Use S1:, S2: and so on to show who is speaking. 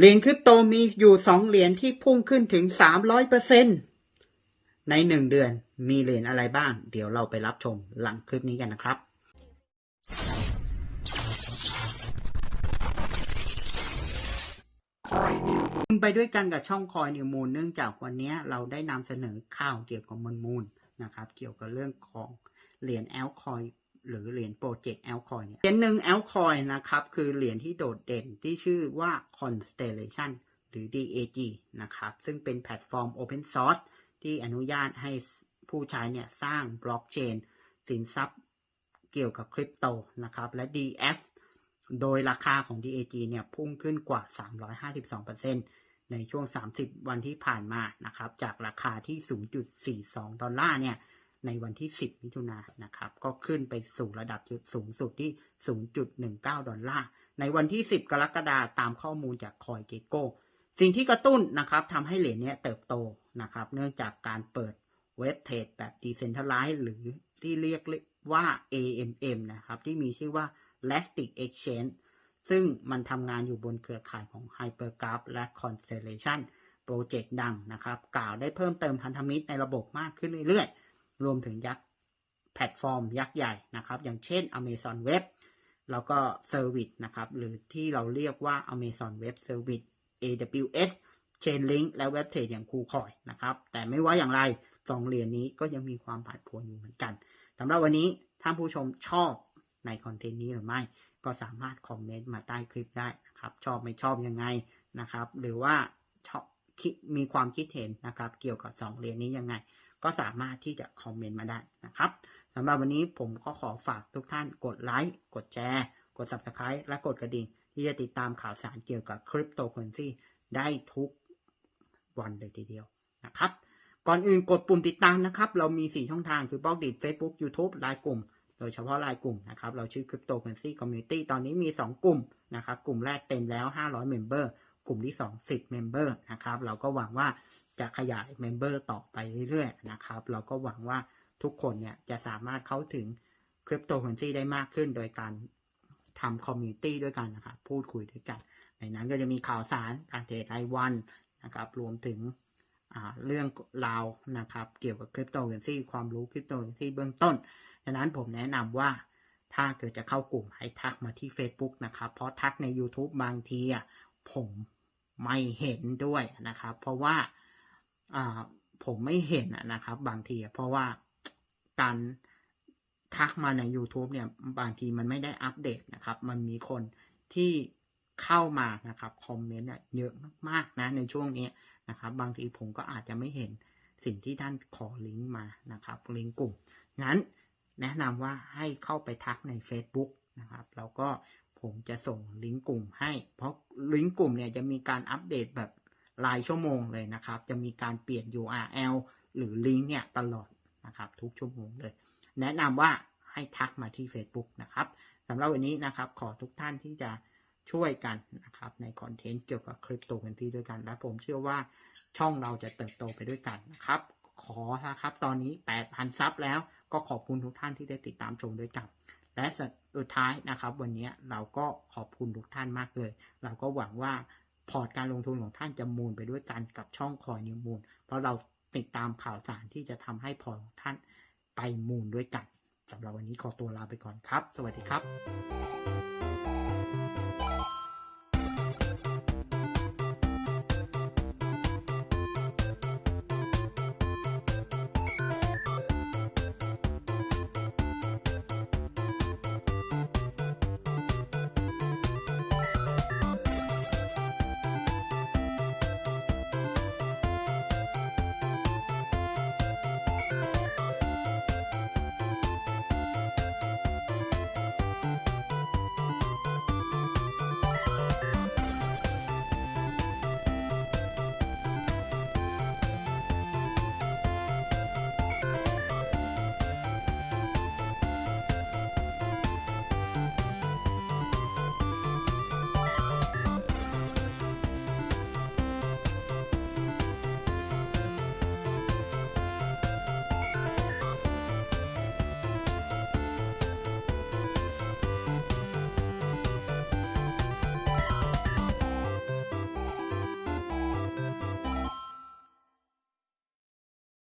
S1: เหรียญคริปโตมีอยู่สองเหรียญที่พุ่งขึ้นถึงสามร้อยเปอร์เซ็นในหนึ่งเดือนมีเหรียญอะไรบ้าง เดี๋ยวเราไปรับชมหลังคลิปนี้กันนะครับคุณไปด้วยกันกับช่องคอยนิวมูลเนื่องจากวันนี้เราได้นำเสนอข่าวเกี่ยวกับมันมูลนะครับ เกี่ยวกับเรื่องของเหรียญแอลคอย หรือเหรียญโปรเจกต์แอลคอยเนี่ยเหรียญหนึ่งแอลคอยนะครับ คือเหรียญที่โดดเด่นที่ชื่อว่า Constellation หรือ DAG นะครับ ซึ่งเป็นแพลตฟอร์ม Open Source ที่อนุญาตให้ผู้ใช้เนี่ยสร้างบล็อกเชนสินทรัพย์เกี่ยวกับคริปโตนะครับ และ DF โดยราคาของ DAG เนี่ยพุ่งขึ้นกว่า 352%ในช่วง 30 วันที่ผ่านมานะครับ จากราคาที่ 0.42 ดอลลาร์เนี่ย ในวันที่ 10 มิถุนายนนะครับ ก็ขึ้นไปสู่ระดับจุดสูงสุดที่ 0.19 ดอลลาร์ ในวันที่ 10 กรกฎาคมตามข้อมูลจากคอยเกโกสิ่งที่กระตุ้นนะครับทำให้เหรียญนี้เติบโตนะครับ เนื่องจากการเปิดเว็บเทรดแบบ Decentralized หรือที่เรียกว่า AMM นะครับ ที่มีชื่อว่า Elastic Exchange ซึ่งมันทำงานอยู่บนเครือข่ายของ Hypergraph และ Constellation โปรเจกต์ดังนะครับ กล่าวได้เพิ่มเติมพันธมิตรในระบบมากขึ้นเรื่อยๆ รวมถึงยักษ์แพลตฟอร์มยักษ์ใหญ่นะครับ อย่างเช่น Amazon Web แล้วก็ Service นะครับ หรือที่เราเรียกว่า Amazon Web Service AWS Chainlink และ w e b t r a d e อย่าง KuCoin นะครับ แต่ไม่ว่าอย่างไรสองเหรียญนี้ก็ยังมีความผันผวนอยู่เหมือนกันสำหรับวันนี้ท่านผู้ชมชอบในคอนเทนต์นี้หรือไม่ก็สามารถคอมเมนต์มาใต้คลิปได้นะครับ ชอบไม่ชอบยังไงนะครับ หรือว่าชอบมีความคิดเห็นนะครับ เกี่ยวกับสองเหรียญนี้ยังไง ก็สามารถที่จะคอมเมนต์มาได้นะครับสำหรับวันนี้ผมก็ขอฝากทุกท่านกดไลค์กดแชร์กด subscribe และกดกระดิ่งที่จะติดตามข่าวสารเกี่ยวกับคริปโตเคอเรนซีได้ทุกวันเลยทีเดียวนะครับก่อนอื่นกดปุ่มติดตามนะครับ เรามี 4 ช่องทางคือบล็อกดิ Facebook YouTube ไลน์กลุ่ม โดยเฉพาะไลน์กลุ่มนะครับเราชื่อ Cryptocurrency Community ตอนนี้มี 2 กลุ่มนะครับ กลุ่มแรกเต็มแล้ว 500 Member กลุ่มที่ 2 10 Member นะครับ เราก็หวังว่า จะขยาย Member ต่อไปเรื่อยๆนะครับ เราก็หวังว่าทุกคนเนี่ยจะสามารถเข้าถึง Cryptocurrency ได้มากขึ้น โดยการทำ Community ด้วยกันนะครับ พูดคุยด้วยกัน ในนั้นก็จะมีข่าวสารการเทรดรายวันนะครับ รวมถึงเรื่องราวนะครับ เกี่ยวกับคริปโตเคอเรนซีความรู้คริปโตเคอเรนซีเบื้องต้นฉะนั้นผมแนะนำว่าถ้าเกิดจะเข้ากลุ่มให้ทักมาที่ Facebook นะครับ เพราะทักใน YouTube บางทีอะผมไม่เห็นด้วยนะครับ เพราะว่า ผมไม่เห็นนะครับ บางที เพราะว่าการทักมาใน YouTube เนี่ยบางทีมันไม่ได้อัปเดตนะครับ มันมีคนที่เข้ามานะครับคอมเมนต์เยอะมากๆนะในช่วงนี้นะครับ บางทีผมก็อาจจะไม่เห็นสิ่งที่ท่านขอลิงก์มานะครับลิงก์กลุ่มงั้นแนะนำว่าให้เข้าไปทักใน Facebook นะครับแล้วก็ผมจะส่งลิงก์กลุ่มให้ เพราะลิงก์กลุ่มเนี่ยจะมีการอัปเดตแบบ รายชั่วโมงเลยนะครับ จะมีการเปลี่ยน URL หรือลิงก์เนี่ยตลอดนะครับทุกชั่วโมงเลย แนะนำว่าให้ทักมาที่ Facebook นะครับสำหรับวันนี้นะครับขอทุกท่านที่จะช่วยกันนะครับในคอนเทนต์เกี่ยวกับคริปโตเคอเรนซีด้วยกัน และผมเชื่อว่าช่องเราจะเติบโตไปด้วยกันนะครับ ขอนะครับตอนนี้ 8,000 ซับแล้วก็ขอบคุณทุกท่านที่ได้ติดตามชมด้วยกัน และสุดท้ายนะครับ วันนี้เราก็ขอบคุณทุกท่านมากเลย เราก็หวังว่า พอร์ตการลงทุนของท่านจะมูลไปด้วยกันกับช่องคอยนิวมูล เพราะเราติดตามข่าวสารที่จะทำให้พอร์ตของท่านไปมูลด้วยกันสำหรับวันนี้ขอตัวลาไปก่อนครับ สวัสดีครับ